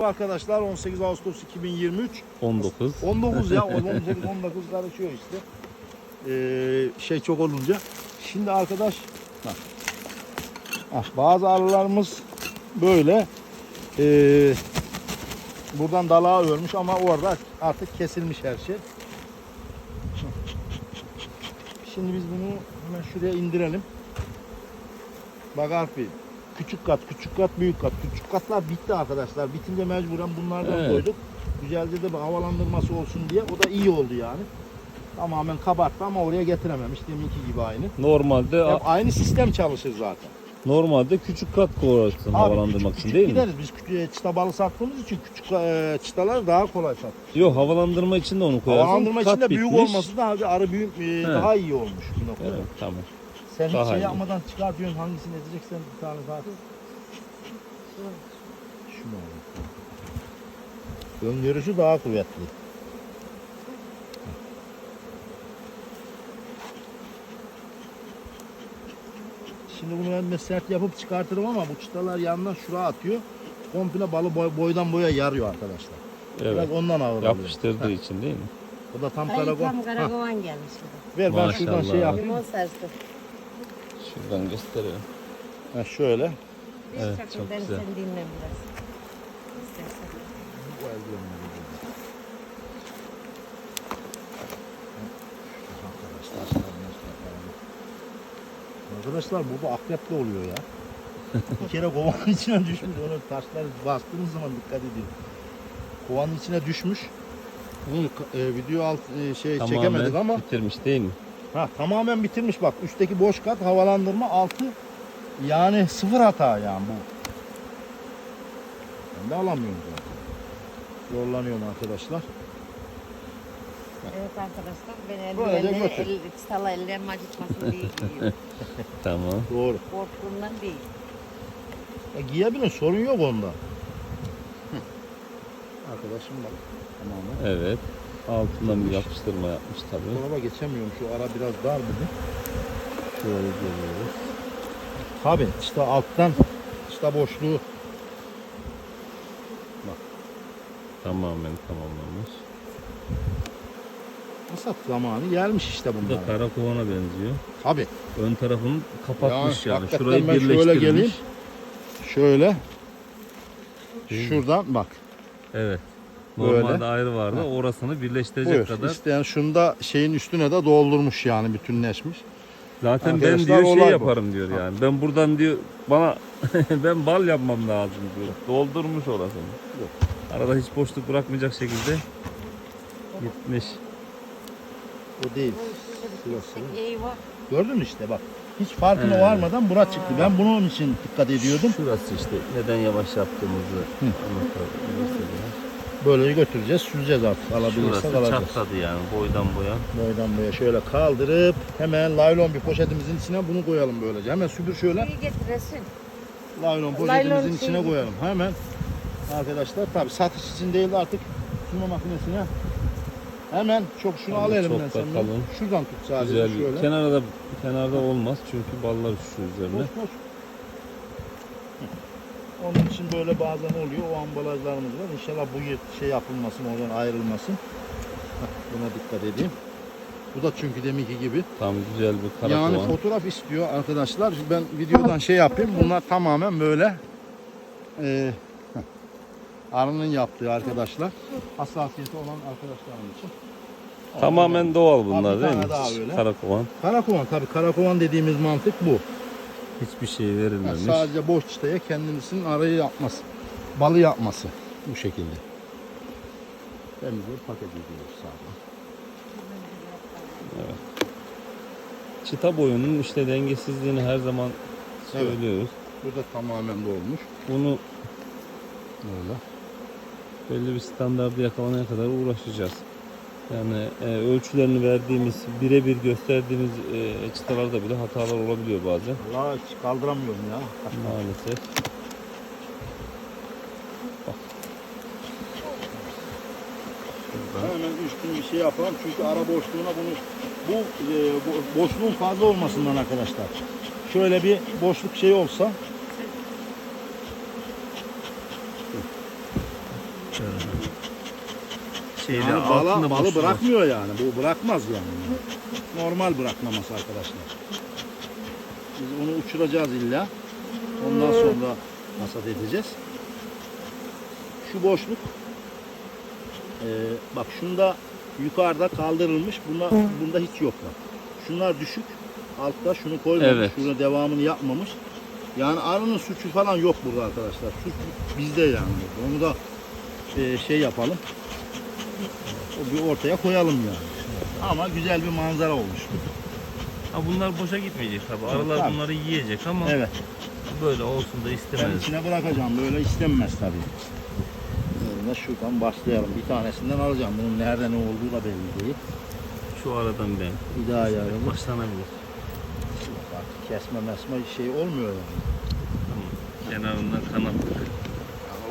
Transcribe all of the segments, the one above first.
Arkadaşlar 18 Ağustos 2023 19. 19 ya 18 19 karışıyor işte. Ee, şey çok olunca. Şimdi arkadaş bak. Ah, bazı arılarımız böyle ee, buradan dalağa örmüş ama orada artık kesilmiş her şey. Şimdi biz bunu hemen şuraya indirelim. Bak Alpi, küçük kat, küçük kat, büyük kat. Küçük katlar bitti arkadaşlar. Bitince mecburen bunlardan Evet. koyduk. Güzelce de bir havalandırması olsun diye. O da iyi oldu yani. Tamamen kabarttı ama oraya getirememiş. Deminki gibi aynı. Normalde Hep aynı sistem çalışır zaten. normalde küçük kat koyarsın havalandırmak küçük için değil mi? gideriz. Biz küçük, çıta balı sattığımız için küçük e, çıtalar daha kolay satılır. Yok havalandırma için de onu koyarsın. Havalandırma için Kat de büyük bitmiş. olması daha arı büyük e, daha iyi olmuş bir noktada. Evet tamam. Sen hiç Daha şey iyi. yapmadan çıkartıyorsun hangisini edeceksen bir tane zaten. Şunu alayım. Öngörüsü daha kuvvetli. Şimdi bunu ben sert yapıp çıkartırım ama bu çıtalar yandan şuraya atıyor. Komple balı boy- boydan boya yarıyor arkadaşlar. Evet. Biraz ondan ağır oluyor. Yapıştırdığı için değil mi? Bu da tam Ay karagon. tam karakovan gelmiş. Ver ben şuradan Maşallah. şey yapayım. Limon sarısı. Şuradan gösteriyorum. Ha, şöyle. Bir Evet, çok ben güzel. seni dinlem biraz. İstersen. Arkadaşlar, Arkadaşlar burada akrep de oluyor ya. Bir kere kovanın içine düşmüş. Onu taşları bastığımız zaman dikkat edin. Kovanın içine düşmüş. Bunu e, video alt e, şey çekemedik Tamamen ama bitirmiş değil mi? Ha tamamen bitirmiş bak. Üstteki boş kat havalandırma altı yani sıfır hata yani bu. Ben de alamıyorum zaten. Zorlanıyorum arkadaşlar. Evet arkadaşlar ben eldivenleri götür. el, sala ellerimi acıtmasın diye giyiyorum. Tamam. Doğru. Korktuğumdan değil. Ya giyebilin sorun yok onda. Arkadaşım bak. Tamamen. Evet. Altından bir yapıştırma yapmış tabii. Dolaba geçemiyorum şu ara biraz dar dedi. Şöyle görüyoruz. Tabi işte alttan işte boşluğu Tamamen tamamlanmış. hasat zamanı gelmiş işte Bu da bunlar. karakovana benziyor. Tabi Ön tarafını kapatmış Ya, yani. hakikaten Şurayı ben şöyle birleştirmiş. geleyim. şöyle şuradan bak. Evet. Böyle. Normalde ayrı vardı. Orasını birleştirecek Buyur. kadar. İsteyen şunu da şeyin üstüne de doldurmuş yani bütünleşmiş. Zaten ben Arkadaşlar diyor şey olay bu. yaparım diyor yani. Ben buradan diyor bana ben bal yapmam lazım diyor. Doldurmuş orasını. Yok. Arada hiç boşluk bırakmayacak şekilde gitmiş. O değil. Çeksek eyvah. Gördün mü işte bak. Hiç farkına He. varmadan bura çıktı. Ben bunun için dikkat ediyordum. Şurası işte neden yavaş yaptığımızı Hı. Böyle götüreceğiz, süreceğiz artık. Alabilirsek Şurası alacağız. çatladı yani boydan boya. Boydan boya şöyle kaldırıp hemen laylon bir poşetimizin içine bunu koyalım böylece. Hemen süpür şöyle. İyi getiresin. Laylon poşetimizin Laylon içine şeyi- koyalım. Hemen arkadaşlar tabi satış için değil de artık sürme makinesine hemen çok şunu Ama al çok elimden sen. Şuradan tut sadece Güzel şöyle. Kenarda kenarda olmaz çünkü ballar düşüyor üzerine. Boş boş. Onun için böyle bazen oluyor. O ambalajlarımız var. İnşallah bu şey yapılmasın, oradan ayrılmasın. Buna dikkat edeyim. Bu da çünkü deminki gibi. Tam güzel bir Yani karakovan. fotoğraf istiyor arkadaşlar. Ben videodan şey yapayım. Bunlar tamamen böyle e, arının yaptığı arkadaşlar. Hassasiyeti olan arkadaşlarım için. Tamamen doğal bunlar değil mi? Karakovan. Karakovan tabii karakovan dediğimiz mantık bu. Hiçbir şey Yani verilmemiş. sadece boş çıtaya kendisinin arayı yapması. Balı yapması. Bu şekilde. Temizleyip paket ediyoruz sadece. Çıta boyunun işte dengesizliğini her zaman söylüyoruz. Burada tamamen dolmuş. Bunu Böyle. belli bir standarda yakalamaya kadar uğraşacağız. Yani e, ölçülerini verdiğimiz, birebir gösterdiğimiz e, çıtalarda bile hatalar olabiliyor bazen hiç kaldıramıyorum ya. maalesef. Hemen üstün bir şey yapalım çünkü ara boşluğuna bunu bu e, bo- boşluğun fazla olmasından arkadaşlar. Şöyle bir boşluk şey olsa Şeyde Yani balı, balı bırakmıyor yani. Bu bırakmaz yani. Normal bırakmaması arkadaşlar. Biz onu uçuracağız illa. Ondan sonra hasat edeceğiz. Şu boşluk eee, bak şunda yukarıda kaldırılmış. Bunda, bunda hiç yok bak. Şunlar düşük. Altta şunu koymamış. Evet. Şurada devamını yapmamış. Yani arının suçu falan yok burada arkadaşlar. Suç bizde yani. Onu da eee, şey yapalım. O bir ortaya koyalım yani. Ama güzel bir manzara olmuş. Ha, bunlar boşa gitmeyecek tabi. Arılar Tabii. bunları yiyecek ama Evet. böyle olsun da Ben istemez. içine bırakacağım. Böyle istenmez tabii. Böyle şuradan başlayalım. Bir tanesinden alacağım. Bunun nerede ne olduğu da belli değil. Şu aradan ben. Bir daha yaralım. Başlanabilir. Artık kesme mesme şey olmuyor yani. Tamam. Kenarından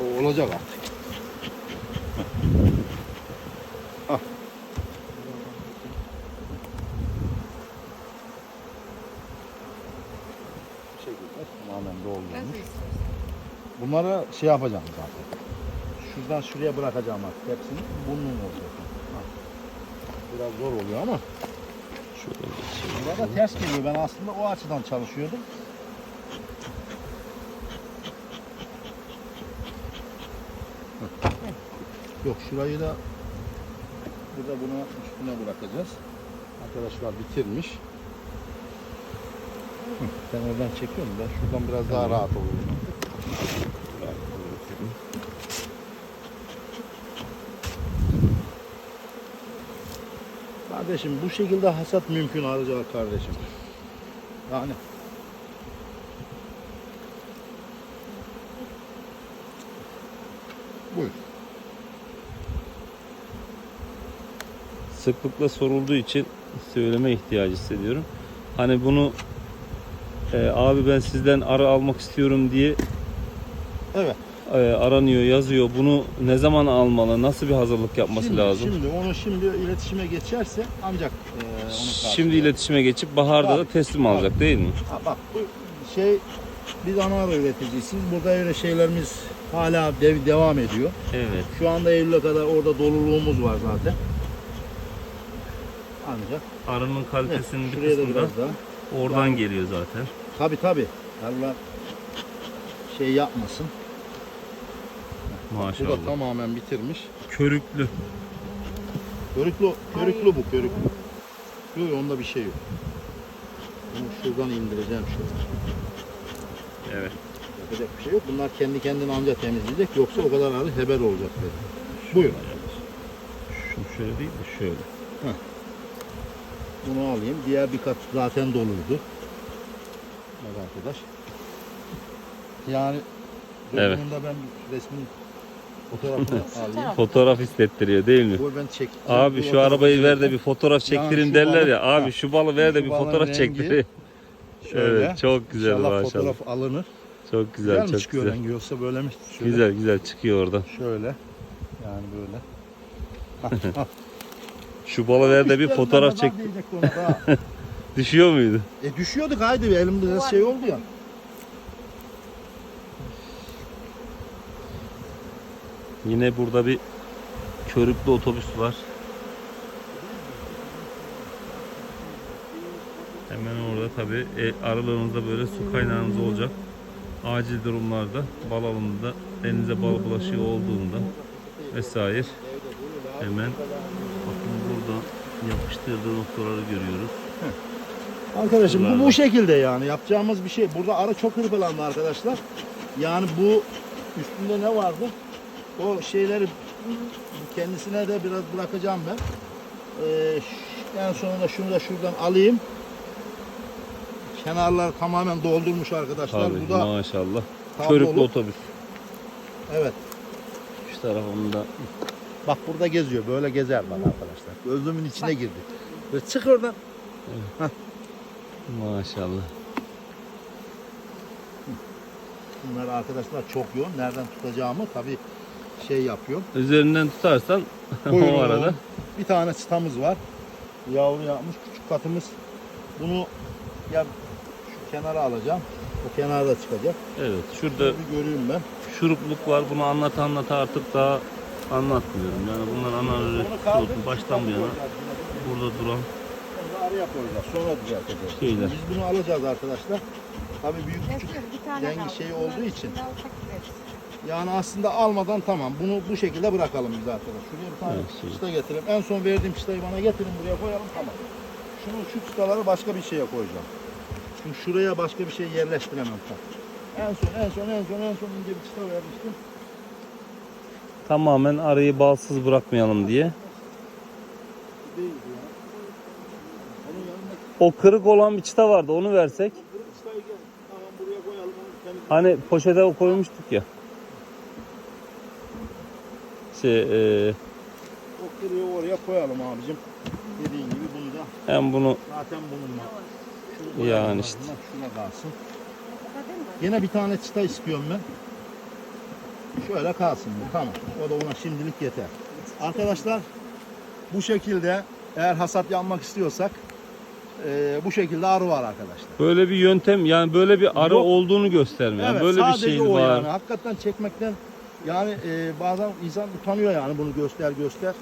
o olacak artık. Heh. Ah. Bu şekilde tamamen Nasıl doldurmuş. istiyorsan. Bunları şey yapacağım zaten. Şuradan şuraya bırakacağım artık hepsini. Bunun olacak. Biraz zor oluyor ama. Geçeyim. Burada ters geliyor. Ben aslında o açıdan çalışıyordum. Yok şurayı da burada buna üstüne bırakacağız. Arkadaşlar bitirmiş. Ben oradan çekiyorum. Ben şuradan biraz daha rahat oluyorum. Kardeşim bu şekilde hasat mümkün arıcılık kardeşim. Yani Buyur. Sıklıkla sorulduğu için söyleme ihtiyacı hissediyorum. Hani bunu e, abi ben sizden arı almak istiyorum diye Evet. E, aranıyor, yazıyor. Bunu ne zaman almalı? Nasıl bir hazırlık yapması şimdi, lazım? Şimdi onu şimdi iletişime geçerse ancak e, onu Şimdi karşılayalım. iletişime geçip baharda da Tabii. teslim alacak değil mi? Ha, bak bu şey biz ana arı üreticisiyiz. Burada öyle şeylerimiz hala dev, devam ediyor. Evet. Şu anda Eylül'e kadar orada doluluğumuz var zaten. Ancak Arının evet, kalitesinin bir şuraya da kısmı da oradan geliyor zaten. Tabi tabi. Allah şey yapmasın. Bu da Maşallah. tamamen bitirmiş. Körüklü. Körüklü, körüklü bu körüklü. Yok onda bir şey yok. Bunu şuradan indireceğim şöyle. Evet. Yapacak bir şey yok. Bunlar kendi kendini ancak temizleyecek. Yoksa o kadar arı heber olacak dedi. Buyur. Şu şöyle değil de şöyle. Bunu alayım. Diğer bir kat zaten doluydu. Bak arkadaş. Yani Evet. ben resmin fotoğrafını alayım. Fotoğraf istettiriyor değil mi? Ben çek. Abi bu şu arabayı ver de bir fotoğraf çektirin şu derler ya. balık- Abi ha. şu balı ver de Şu bir fotoğraf rengi çektirin. Şöyle. Evet çok güzel İnşallah maşallah. fotoğraf alınır. Çok Güzel, güzel, mi çok çıkıyor güzel. rengi yoksa böyle mi? Şöyle. Güzel güzel çıkıyor oradan. Şöyle. Yani böyle. Şu balı ver de bir fotoğraf çek. Düşüyor muydu? e düşüyorduk haydi elimde biraz şey oldu ya. Yine burada bir körüklü otobüs var. Hemen orada tabi e, aralığınızda böyle su kaynağınız olacak. Acil durumlarda bal alımında elinize bal bulaşığı olduğunda vesaire hemen bakın burada yapıştırdığı noktaları görüyoruz. Arkadaşım bu bu şekilde yani yapacağımız bir şey. Burada arı çok hırpalandı arkadaşlar. Yani bu üstünde ne vardı? O şeyleri kendisine de biraz bırakacağım ben. Ee, en sonunda şunu da şuradan alayım. Kenarlar tamamen doldurmuş arkadaşlar. Tabii Bu da maşallah. Körüklü otobüs. Evet. Şu tarafında Bak burada geziyor. Böyle gezer bak arkadaşlar. Gözümün içine girdi. Böyle çık oradan. maşallah. Bunlar arkadaşlar çok yoğun. Nereden tutacağımı tabii şey yapıyor. Üzerinden tutarsan Buyurun. o arada Bir tane çıtamız var. Yavru yapmış küçük katımız. Bunu ya şu kenara alacağım. O kenarda çıkacak. evet şurada Bir göreyim ben. şurupluk var. Bunu anlat anlat artık daha anlatmıyorum. Yani bunlar ana Onu üreticisi kaldır, olsun baştan bu yana burada duran araya koyacağız. Sonra düzelteceğiz. Şeyler. Biz bunu alacağız arkadaşlar. Tabii büyük küçük tane dengi şey Bunları olduğu için. Yani aslında almadan tamam. Bunu bu şekilde bırakalım biz arkadaş. Şuraya bir tane Evet, çıta getirelim. En son verdiğim çıtayı bana getirin buraya koyalım tamam. Şunu şu çıtaları başka bir şeye koyacağım. Çünkü şuraya başka bir şey yerleştiremem. En son en son en son en son ince bir çıta vermiştim. tamamen arıyı balsız bırakmayalım diye. O kırık olan bir çıta vardı onu versek. Hani poşete koymuştuk ya. Şey, e, O kırığı oraya koyalım abicim. Dediğin gibi bunu da hem bunu zaten. Şunu Yani işte. Şuna kalsın. Yine bir tane çıta istiyorum ben. Şöyle kalsın bu. Tamam. O da ona şimdilik yeter. Arkadaşlar bu şekilde eğer hasat yapmak istiyorsak e, bu şekilde arı var arkadaşlar. böyle bir yöntem yani böyle bir arı Yok. olduğunu göstermiyor. Yani evet, böyle bir şey o var. yani. Hakikaten çekmekten yani e, bazen insan utanıyor yani bunu göster göster.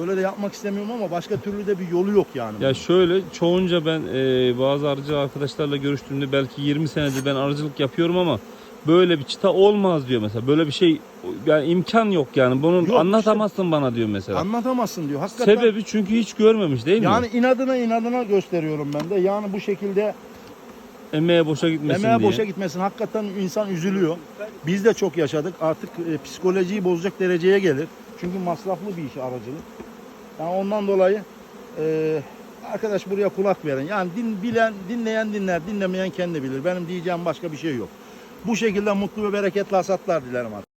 Öyle de yapmak istemiyorum ama başka türlü de bir yolu yok yani. Ya şöyle çoğunca ben e, bazı arıcı arkadaşlarla görüştüğümde belki 20 senedir ben arıcılık yapıyorum ama böyle bir çıta olmaz diyor mesela. Böyle bir şey yani imkan yok yani. Bunu Yok, anlatamazsın bana diyor mesela. Anlatamazsın diyor. Hakikaten Sebebi çünkü hiç görmemiş değil yani mi? inadına inadına gösteriyorum ben de. Yani bu şekilde Emeğe boşa gitmesin Emeğe diye. boşa gitmesin. Hakikaten insan üzülüyor. Biz de çok yaşadık. Artık e, psikolojiyi bozacak dereceye gelir. Çünkü masraflı bir iş aracılık. Yani ondan dolayı e, arkadaş buraya kulak verin. Yani din, bilen, dinleyen dinler, dinlemeyen kendi bilir. Benim diyeceğim başka bir şey yok. Bu şekilde mutlu ve bereketli hasatlar dilerim artık.